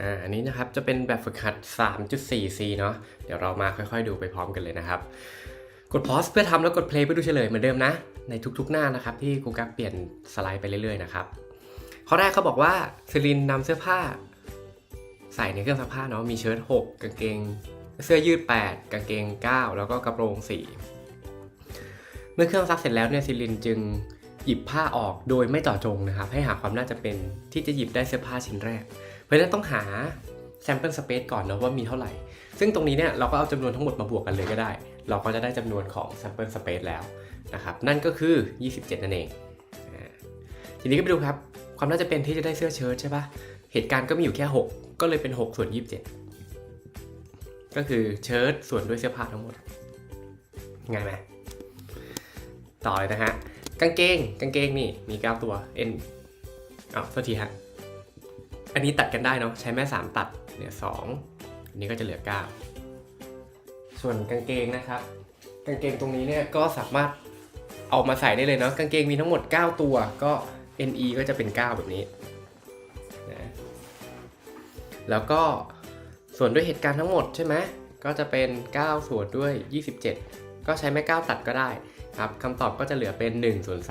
อ่าอันนี้นะครับจะเป็นแบบฝึกหัด 3.4c เนาะเดี๋ยวเรามาค่อยๆ ดูไปพร้อมกันเลยนะครับ กด pause เพื่อทำแล้วกด play เพื่อดูเฉลยเหมือนเดิมนะ ในทุกๆหน้านะครับที่ครูกักเปลี่ยนสไลด์ไปเรื่อยๆนะครับข้อแรกเขาบอกว่าซิลินนำเสื้อผ้า ใส่ในเครื่องซักผ้าเนาะมีเชิ้ต6กางเกง เสื้อยืด 8 กางเกง 9 แล้วก็กระโปรง 4 เมื่อเครื่องซักเสร็จแล้วเนี่ยซิลินจึง หยิบผ้าออกโดยไม่เจ่อจงนะครับ ให้หาความน่าจะเป็นที่จะหยิบได้เสื้อผ้าชิ้นแรก เพราะฉะนั้นต้องหา sample space ก่อนเนาะว่ามีเท่าไหร่ ซึ่งตรงนี้เนี่ยเราก็เอาจำนวนทั้งหมดมาบวกกันเลยก็ได้ เราก็จะได้จำนวนของ sample space แล้วนะครับ นั่นก็คือ 27 นั่นเอง ทีนี้ก็ไปดูครับ ความน่าจะเป็นที่จะได้เสื้อเชิ้ตใช่ปะเหตุการณ์ก็มีอยู่แค่ 6 ก็เลยเป็น 6 ส่วน 27 ก็คือเชิ้ตส่วนด้วยเสื้อผ้าทั้งหมดง่ายไหมต่อเลยนะฮะ กางเกงกางเกงนี่มี9ตัว n อ้าวโทษทีฮะ อันนี้ตัดกันได้เนาะใช้แม่3ตัดเนี่ยสองอันนี้ก็จะเหลือ9ส่วนกางเกงนะครับ กางเกงตรงนี้เนี่ยก็สามารถเอามาใส่ได้เลยเนาะกางเกงมีทั้งหมด 9 ตัวก็ NE ก็จะเป็น 9 แบบนี้นะแล้วก็ส่วนด้วยเหตุการณ์ทั้งหมดใช่ไหมก็จะเป็น 9 ส่วนด้วย 27 ก็ใช้แม่9ตัดก็ได้ครับคำตอบก็จะเหลือเป็น1ส่วน3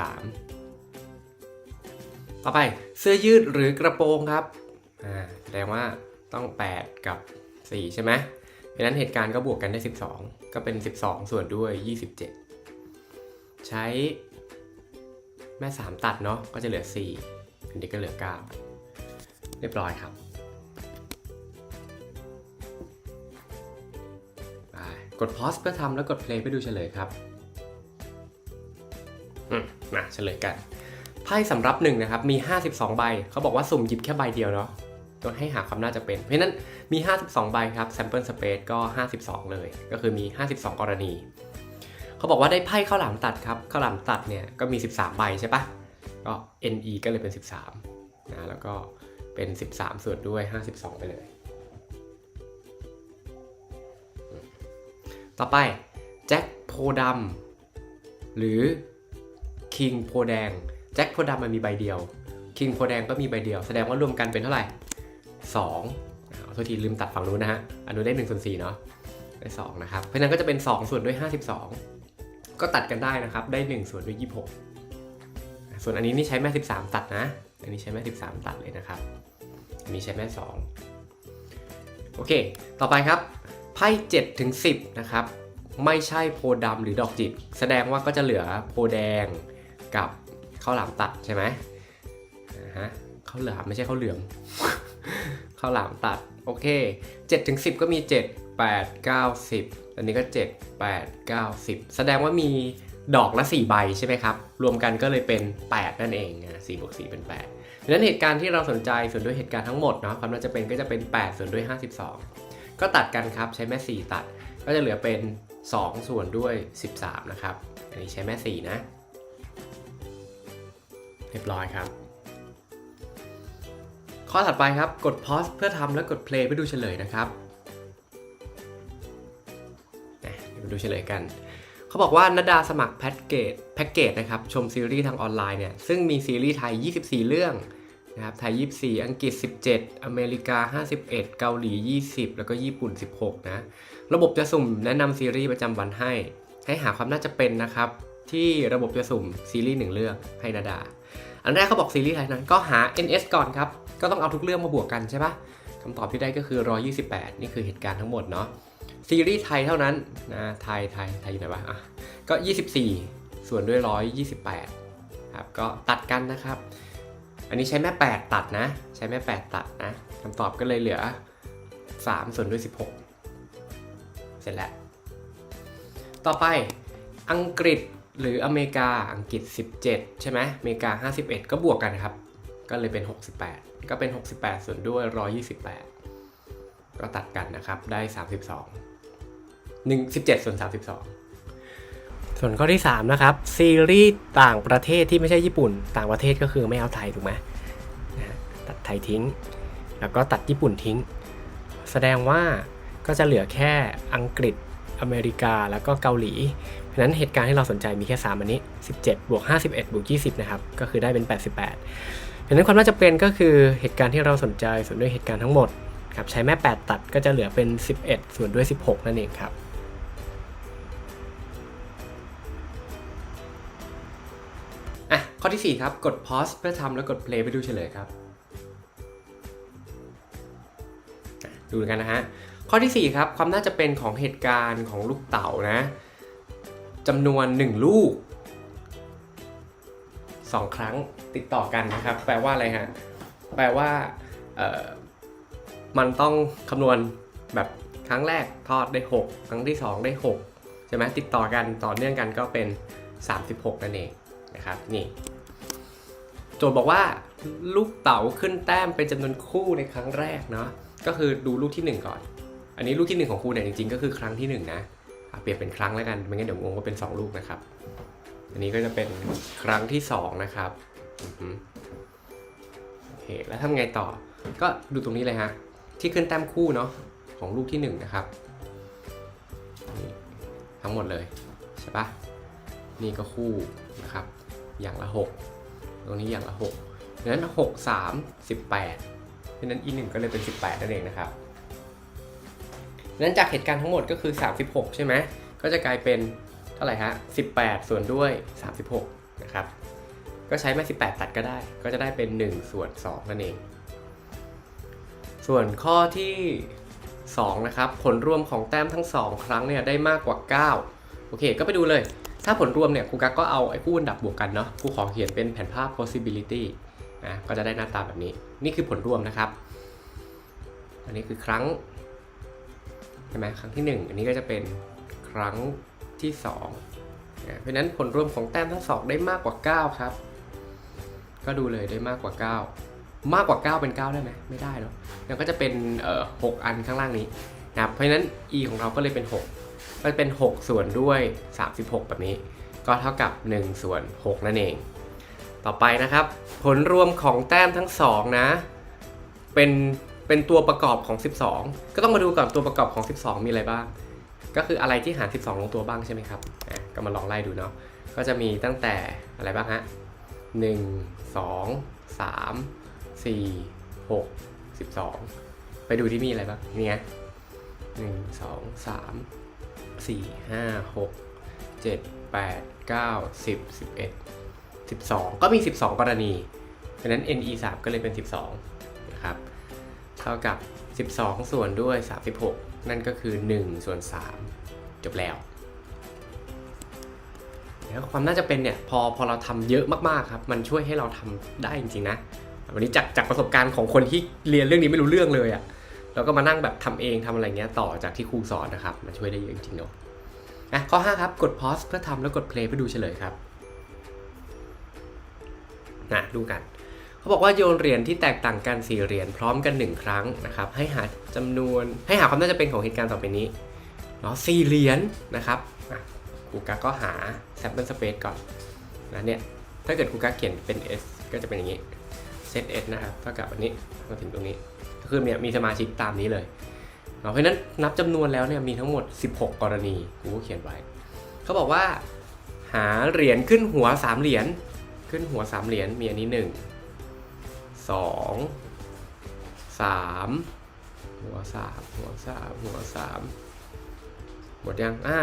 ต่อไปเสื้อยืดหรือกระโปรงครับอ่าแสดงว่าต้อง 8 กับ 4 ใช่ไหมเพราะนั้นเหตุการณ์ก็บวกกันได้ 12 ก็เป็น 12 ส่วนด้วย 27 ใช้แม่ 3 ตัดเนาะก็จะเหลือ 4 อันนี้ก็เหลือ 9 เรียบร้อยครับ ไปกด pause เพื่อทำแล้วกด play เพื่อดูเฉลยครับอืมมาเฉลยกัน ไพ่สำรับหนึ่งนะครับ มี 52 ใบ เขาบอกว่าสุ่มหยิบแค่ใบเดียวเนาะโดยให้หาความน่าจะเป็น เพราะฉะนั้นมี 52 ใบครับ sample space ก็ 52 เลย ก็คือมี 52 กรณี เขาบอกว่าได้ไพ่ข้าวหลามตัดครับ ข้าวหลามตัดเนี่ยก็มี 13 ใบใช่ปะก็ NE ก็เลยเป็น 13นะ แล้วก็เป็น 13 ส่วนด้วย 52 ไปเลย ต่อไปแจ็คโพดำหรือคิงโพแดงแจ็คโพดำมันมีใบเดียวคิงโพแดงก็มีใบเดียว แสดงว่ารวมกันเป็นเท่าไหร่2เอาโทษทีลืมตัดฝั่งนู้นนะฮะอันนู้นได้1ส่วน4เนาะได้2นะครับเพราะฉะนั้นก็จะเป็น 2 ส่วนด้วย 52 ก็ตัดกันได้นะครับ ได้ 1 ส่วนด้วย 26 ส่วนอันนี้นี่ใช้แม่ 13 ตัดนะ อันนี้ใช้แม่ 13 ตัดเลยนะครับ อันนี้ใช้แม่ 2 โอเค ต่อไปครับ ไพ่7ถึง10 นะครับ ไม่ใช่โพดำหรือดอกจิกแสดงว่าก็จะเหลือโพแดงกับข้าวหลามตัดใช่ไหมฮะข้าวหลามไม่ใช่ข้าวเหลืองข้าวหลามตัด โอเค7ถึง10 ก็มี 7 8 9 10 อันนี้ก็ 7 8 9 10 แสดงว่ามีดอกละ 4 ใบใช่ไหมครับ รวมกันก็เลยเป็น 8 นั่นเองนะ4บวก4เป็น8ดังนั้นเหตุการณ์ที่เราสนใจส่วนด้วยเหตุการณ์ทั้งหมดเนาะความน่าจะเป็นก็จะเป็น 8 ส่วนด้วย 52 ก็ตัดกันครับใช้แม่ 4 ตัด ก็จะเหลือเป็น 2 ส่วนด้วย 13 นะครับ อันนี้ใช้แม่ 4 นะ เรียบร้อยครับ ข้อถัดไปครับกด pause เพื่อทำแล้วกด play เพื่อดูเฉลยนะครับอะมาดูเฉลยกันเขาบอกว่านดาสมัครแพ็กเกจแพ็กเกจนะครับ ชมซีรีส์ทางออนไลน์เนี่ย ซึ่งมีซีรีส์ไทย 24 เรื่อง นะครับ ไทย 24 อังกฤษ 17 อเมริกา 51 เกาหลี 20 แล้วก็ญี่ปุ่น 16 นะ ระบบจะสุ่มแนะนำซีรีส์ประจำวันให้ ให้หาความน่าจะเป็นนะครับ ที่ระบบจะสุ่มซีรีส์หนึ่งเรื่องให้นาดา อันแรกเขาบอกซีรีส์ไทยนั้นก็หา NS ก่อนครับ ก็ต้องเอาทุกเรื่องมาบวกกันใช่ปะคำตอบที่ได้ก็คือ 128 นี่คือเหตุการณ์ทั้งหมดเนาะ ซีรีส์ไทยเท่านั้นนะ ไทย ไทย ไทยอยู่ไหนวะอะ ก็ 24 ส่วนด้วย 128 ครับ ก็ตัดกันนะครับ อันนี้ใช้แม่ 8 ตัดนะ ใช้แม่ 8 ตัดนะคำตอบก็เลยเหลือ 3 ส่วนด้วย 16 เสร็จแล้ว ต่อไปอังกฤษหรืออเมริกาอังกฤษ 17 ใช่ไหมอเมริกา 51 ก็บวกกันครับ ก็เลยเป็น 68 ก็เป็น 68 ส่วนด้วย 128 ก็ตัดกันนะครับ ได้ 32 1 17 ส่วน 32 ส่วนข้อที่ 3 นะครับ ซีรีส์ต่างประเทศที่ไม่ใช่ญี่ปุ่น ต่างประเทศก็คือไม่เอาไทยถูกไหมตัดไทยทิ้ง แล้วก็ตัดญี่ปุ่นทิ้ง แสดงว่าก็จะเหลือแค่อังกฤษอเมริกาแล้วก็เกาหลี เพราะนั้นเหตุการณ์ที่เราสนใจมีแค่ 3 อันนี้ 17 บวก 51 บวก 20 นะครับ ก็คือได้เป็น 88เพราะฉะนั้นความน่าจะเป็นก็คือเหตุการณ์ที่เราสนใจส่วนด้วยเหตุการณ์ทั้งหมดครับใช้แม่ 8 ตัดก็จะเหลือเป็น 11 ส่วนด้วย 16 นั่นเองครับ ข้อที่ 4 ครับ กด pause เพื่อทำแล้วกด play ไปดูเฉลยครับ ดูกันนะฮะ ข้อที่ 4 ครับ ความน่าจะเป็นของเหตุการณ์ของลูกเต๋านะจำนวน 1 ลูก 2 ครั้งติดต่อกันนะครับ แปลว่าอะไรฮะ แปลว่ามันต้องคำนวณแบบครั้งแรกทอดได้ 6 ครั้งที่ 2 ได้ 6 ใช่ไหมติดต่อกันต่อเนื่องกันก็เป็น 36 นั่นเองนะครับนี่ โจทย์บอกว่าลูกเต๋าขึ้นแต้มเป็นจำนวนคู่ในครั้งแรกเนาะก็คือดูลูกที่ 1 ก่อน อันนี้ลูกที่ 1 ของครูเนี่ยจริงๆ ก็คือครั้งที่ 1นะอะเปลี่ยนเป็นครั้งแล้วกันไม่งั้นเดี๋ยวงงว่าเป็น 2 ลูกนะครับ อันนี้ก็จะเป็นครั้งที่ 2 นะครับโอเคแล้วทำไงต่อ ก็ดูตรงนี้เลยฮะที่ขึ้นแต้มคู่เนาะของลูกที่ 1 นะครับทั้งหมดเลยใช่ปะนี่ก็คู่นะครับ อย่างละ 6 ตรงนี้อย่างละ6ดังนั้น 6 3 18เพราะนั้น e 1ก็เลยเป็น 18 นั่นเองนะครับดังนั้นจากเหตุการณ์ทั้งหมดก็คือ 36 ใช่ไหมก็จะกลายเป็นเท่าไหร่ฮะ18 ส่วนด้วย 36 นะครับ ก็ใช้แม่18 ตัดก็ได้ ก็จะได้เป็น 1 ส่วน 2 นั่นเอง ส่วนข้อที่ 2 นะครับ ผลรวมของแต้มทั้ง 2 ครั้งเนี่ยได้มากกว่า 9 โอเค ก็ไปดูเลย ถ้าผลรวมเนี่ยครูกักก็เอาไอ้คู่อันดับบวกกันเนาะครูขอเขียนเป็นแผนภาพ possibility นะก็จะได้หน้าตาแบบนี้ นี่คือผลรวมนะครับ อันนี้คือครั้งใช่ไหมครั้งที่ 1 อันนี้ก็จะเป็นครั้งที่2นะเพราะนั้นผลรวมของแต้มทั้งสองได้มากกว่า 9 ครับ ก็ดูเลยได้มากกว่า 9 มากกว่า 9 เป็น 9 ได้ไหมไม่ได้เนาะแล้วก็จะเป็นเอ่อ6อันข้างล่างนี้นะเพราะฉะนั้น e ของเราก็เลยเป็น 6 ก็จะเป็น 6 ส่วนด้วย 36 แบบนี้ ก็เท่ากับ 1 ส่วน 6 นั่นเอง ต่อไปนะครับ ผลรวมของแต้มทั้ง 2 นะ เป็นเป็นตัวประกอบของ 12 ก็ต้องมาดูก่อนตัวประกอบของ 12 มีอะไรบ้าง ก็คืออะไรที่หาร 12 ลงตัวบ้างใช่ไหมครับก็มาลองไล่ดูเนาะก็จะมีตั้งแต่อะไรบ้างฮะ1 2 3 4 6 12 ไปดูที่มีอะไรบ้างนี่ไงหนึ่ง สี่ห้าหกเจ็ดแปดเก้าสิบสิบเอ็ดสิบสองก็มี 12 กรณีดังนั้น NE 3ก็เลยเป็น 12 นะครับ เท่ากับ 12 ส่วนด้วย 36 นั่นก็คือ 1 ส่วน 3 จบแล้วแล้วความน่าจะเป็นเนี่ยพอพอเราทำเยอะมากๆครับ มันช่วยให้เราทำได้จริงๆนะ วันนี้จากจากประสบการณ์ของคนที่เรียนเรื่องนี้ไม่รู้เรื่องเลยอะ่ะ เราก็มานั่งแบบทำเองทำอะไรเงี้ยต่อจากที่ครูสอนนะครับมันช่วยได้เยอะจริงๆเนาะอะข้อ 5 ครับ กด pause เพื่อทำแล้วกด play เพื่อดูเฉลยครับนะดูกันเขาบอกว่าโยนเหรียญที่แตกต่างกัน4เหรียญพร้อมกัน 1 ครั้งนะครับให้หาจำนวนให้หาความน่าจะเป็นของเหตุการณ์ต่อไปนี้เนาะสี่เหรียญนะครับอะครูกักก็หา sample space ก่อนนะเนี่ยถ้าเกิดครูกักเขียนเป็น s ก็จะเป็นอย่างนี้ set s นะครับเท่ากับอันนี้มาถึงตรงนี้ คือเนี่ยมีสมาชิกตามนี้เลยเพราะฉะนั้นนับจำนวนแล้วเนี่ยมีทั้งหมด 16 กรณีครูก็เขียนไว้เขาบอกว่า หาเหรียญขึ้นหัว3เหรียญขึ้นหัว3เหรียญมีอันนี้ 1 2 3 หัว 3 หัว 3 หัว 3 หมดยังอ่า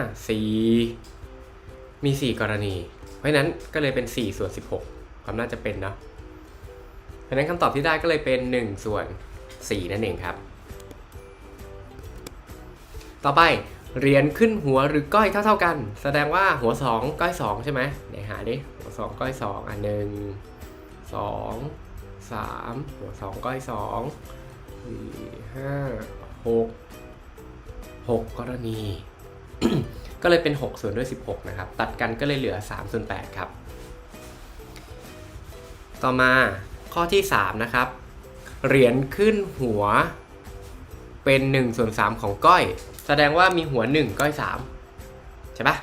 4มี 4 กรณี เพราะฉะนั้นก็เลยเป็น 4 ส่วน 16 ความน่าจะเป็นเนาะเพราะฉะนั้นคำตอบที่ได้ก็เลยเป็น 1 ส่วน 4 นั่นเองครับ ต่อไปเหรียญขึ้นหัวหรือก้อยเท่า ๆกัน แสดงว่าหัว 2 ก้อย 2 ใช่ไหมไหนหาดิหัว 2 ก้อย 2 อะหนึ่งสองสามหัว 2 ก้อย 2 4 5 6 6 กรณี ก็เลยเป็น 6 ส่วนด้วย 16 นะครับ ตัดกันก็เลยเหลือ 3 ส่วน 8 ครับ ต่อมาข้อที่ 3 นะครับ เหรียญขึ้นหัว เป็น1ส่วน3ของก้อย แสดงว่ามีหัว 1 ก้อย 3 ใช่ปะ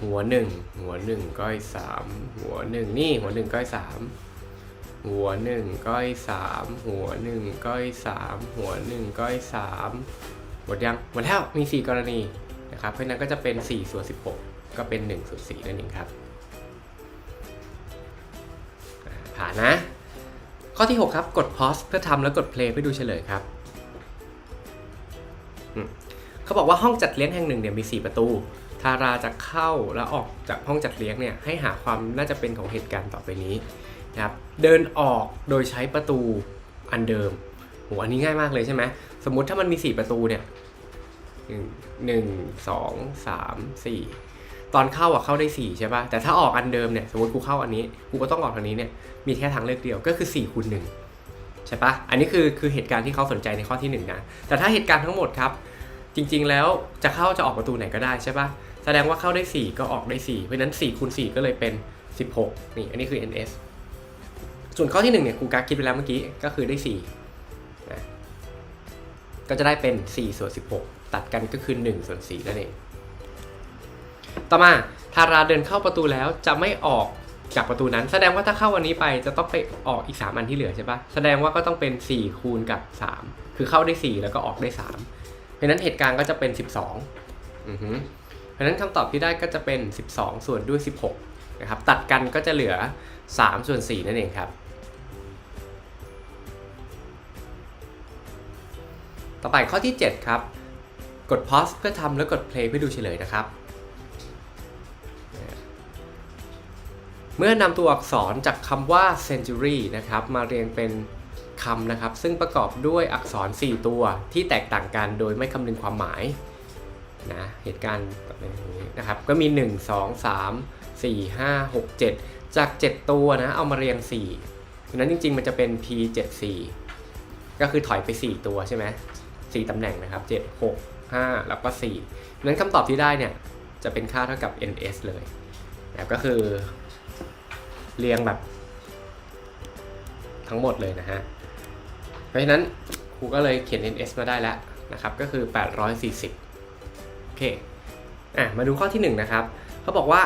หัว 1 หัว 1 ก้อย 3 หัว 1 นี่หัว 1 ก้อย 3 หัว 1 ก้อย 3 หัว 1 ก้อย 3 หัว 1 ก้อย 3 หมดยัง หมดแล้ว มี 4 กรณีนะครับ เพราะนั้นก็จะเป็น4ส่วน16 ก็เป็น1ส่วน4นั่นเองครับผ่านนะ ข้อที่ 6 ครับ กด pause เพื่อทำแล้วกด play เพื่อดูเฉลยครับเขาบอกว่าห้องจัดเลี้ยงแห่งหนึ่งเนี่ยมี 4 ประตู ทาราจะเข้าและออกจากห้องจัดเลี้ยงเนี่ยให้หาความน่าจะเป็นของเหตุการณ์ต่อไปนี้นะครับ เดินออกโดยใช้ประตูอันเดิมโหอันนี้ง่ายมากเลยใช่ไหม สมมุติถ้ามันมี 4 ประตูเนี่ยหนึ่งสองสามสี่ ตอนเข้าอะเข้าได้ 4 ใช่ป่ะ แต่ถ้าออกอันเดิมเนี่ยสมมติกูเข้าอันนี้ กูก็ต้องออกทางนี้เนี่ยมีแค่ทางเลือกเดียวก็คือ4คูณ1ใช่ปะอันนี้คือคือเหตุการณ์ที่เขาสนใจในข้อที่หนึ่งนะ แต่ถ้าเหตุการณ์ทั้งหมดครับ จริง ๆ แล้วจะเข้าจะออกประตูไหนก็ได้ใช่ปะแสดงว่าเข้าได้ 4 ก็ออกได้ 4 เพราะฉะนั้น4คูณ4ก็เลยเป็น 16 นี่อันนี้คือ ns ส่วนข้อที่1เนี่ยครูกักคิดไปแล้วเมื่อกี้ก็คือได้4นะก็จะได้เป็น4ส่วน16 ตัดกันก็คือ1ส่วน4นั่นเอง ต่อมาทาราเดินเข้าประตูแล้วจะไม่ออกจากประตูนั้น แสดงว่าถ้าเข้าวันนี้ไปจะต้องไปออกอีก 3 อันที่เหลือใช่ปะแสดงว่าก็ต้องเป็น 4 คูณกับ 3 คือเข้าได้ 4 แล้วก็ออกได้ 3 เพราะนั้นเหตุการณ์ก็จะเป็น 12อือฮึเพราะฉะนั้นคำตอบที่ได้ก็จะเป็น 12 ส่วนด้วย 16นะครับตัดกันก็จะเหลือ 3 ส่วน 4 นั่นเองครับต่อไปข้อที่ 7 ครับ กด pause เพื่อทำแล้วกด play เพื่อดูเฉลยนะครับ เมื่อนำตัวอักษรจากคำว่า century นะครับมาเรียงเป็นคำนะครับ ซึ่งประกอบด้วยอักษร 4 ตัวที่แตกต่างกันโดยไม่คำนึงความหมายนะเหตุการณ์แบบนี้นะครับก็มี 1 2 3 4 5 6 7 จาก 7 ตัวนะเอามาเรียง4ดังนั้นจริง ๆ มันจะเป็น p 7 4ก็คือถอยไป 4 ตัวใช่ไหม4ตำแหน่งนะครับ 7 6 5 แล้วก็4ดังนั้นคำตอบที่ได้เนี่ยจะเป็นค่าเท่ากับ ns เลยนะก็คือ เรียงแบบ ทั้งหมดเลยนะฮะ เพราะฉะนั้นครูก็เลยเขียน ns มาได้แล้วนะครับ ก็คือ 840 โอเค อะ มาดูข้อที่ 1 นะครับ เขาบอกว่า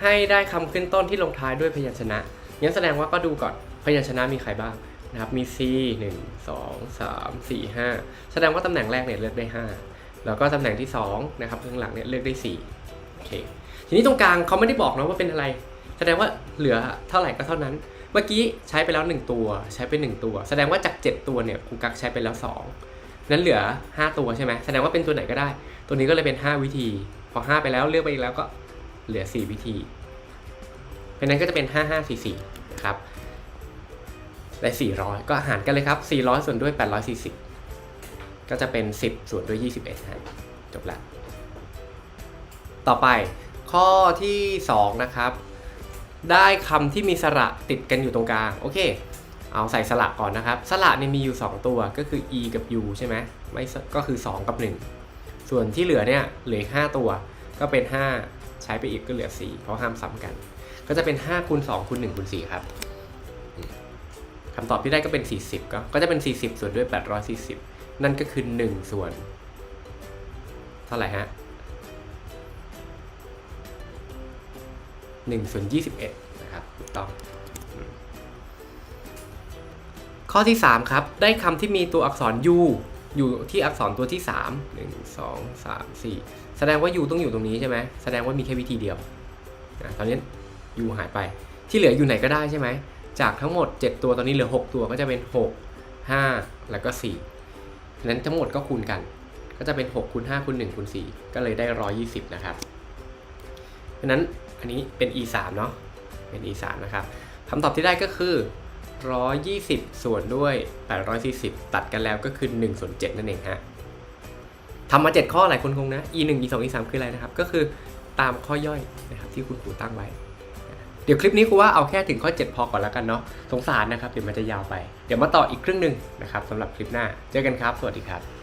ให้ได้คำขึ้นต้นที่ลงท้ายด้วยพยัญชนะงั้นแสดงว่าก็ดูก่อนพยัญชนะมีใครบ้างนะครับ มี c 1 2 3 4 5 แสดงว่าตำแหน่งแรกเนี่ยเลือกได้ 5 แล้วก็ตำแหน่งที่2นะครับข้างหลังเนี่ยเลือกได้4โอเค ทีนี้ตรงกลางเขาไม่ได้บอกนะว่าเป็นอะไร แสดงว่า เหลือเท่าไหร่ก็เท่านั้น เมื่อกี้ใช้ไปแล้ว 1 ตัว ใช้ไป 1 ตัว แสดงว่าจาก 7 ตัวเนี่ยครูกักใช้ไปแล้ว 2 นั้นเหลือ 5 ตัวใช่ไหมแสดงว่าเป็นตัวไหนก็ได้ ตัวนี้ก็เลยเป็น 5 วิธี พอ 5 ไปแล้วเลือกไปอีกแล้วก็เหลือ 4 วิธีเพราะนั้นก็จะเป็น 5 5 4 4นะครับได้400 ก็หารกันเลยครับ 400 ส่วนด้วย 840 ก็จะเป็น 10 ส่วนด้วย 21ฮะจบละต่อไปข้อที่ 2 นะครับ ได้คำที่มีสระติดกันอยู่ตรงกลาง โอเค เอาใส่สระก่อนนะครับ สระเนี่ยมีอยู่ 2 ตัวก็คือ e กับ u ใช่ไหมไม่ก็คือ 2 กับ 1 ส่วนที่เหลือเนี่ยเหลือ5ตัวก็เป็น 5 ใช้ไปอีกก็เหลือ 4 เพราะห้ามซ้ำกัน ก็จะเป็น5คูณ2คูณ1คูณ4ครับคำตอบที่ได้ก็เป็น 40 ก็ก็จะเป็น 40 ส่วนด้วย 840 นั่นก็คือ 1 ส่วน เท่าไหร่ฮะ 1ส่วน21 นะครับถูกต้อง ข้อที่ 3 ครับ ได้คำที่มีตัวอักษร u อยู่ที่อักษรตัวที่ 3 1 2 3 4 แสดงว่า u ต้องอยู่ตรงนี้ใช่ไหมแสดงว่ามีแค่วิธีเดียวนะตอนนี้ u หายไป ที่เหลืออยู่ไหนก็ได้ใช่ไหม จากทั้งหมด 7 ตัวตอนนี้เหลือ 6 ตัวก็จะเป็น 6 5 แล้วก็4นั้นทั้งหมดก็คูณกัน ก็จะเป็น6คูณ5คูณ1คูณ4ก็เลยได้ 120 นะครับเพราะฉะนั้น อันนี้เป็น e 3เนาะ เป็น e 3นะครับคำตอบที่ได้ก็คือ 120 ส่วนด้วย 840 ตัดกันแล้วก็คือ1ส่วน7นั่นเองฮะทำมา 7 ข้อหลายคนคงนะ e 1 e 2 e 3คืออะไรนะครับ ก็คือตามข้อย่อยนะครับที่คุณครูตั้งไว้ เดี๋ยวคลิปนี้ครูว่าเอาแค่ถึงข้อ 7 พอก่อนแล้วกันเนาะ สงสารนะครับเดี๋ยวมันจะยาวไป เดี๋ยวมาต่ออีกครึ่งหนึ่งนะครับสำหรับคลิปหน้า เจอกันครับ สวัสดีครับ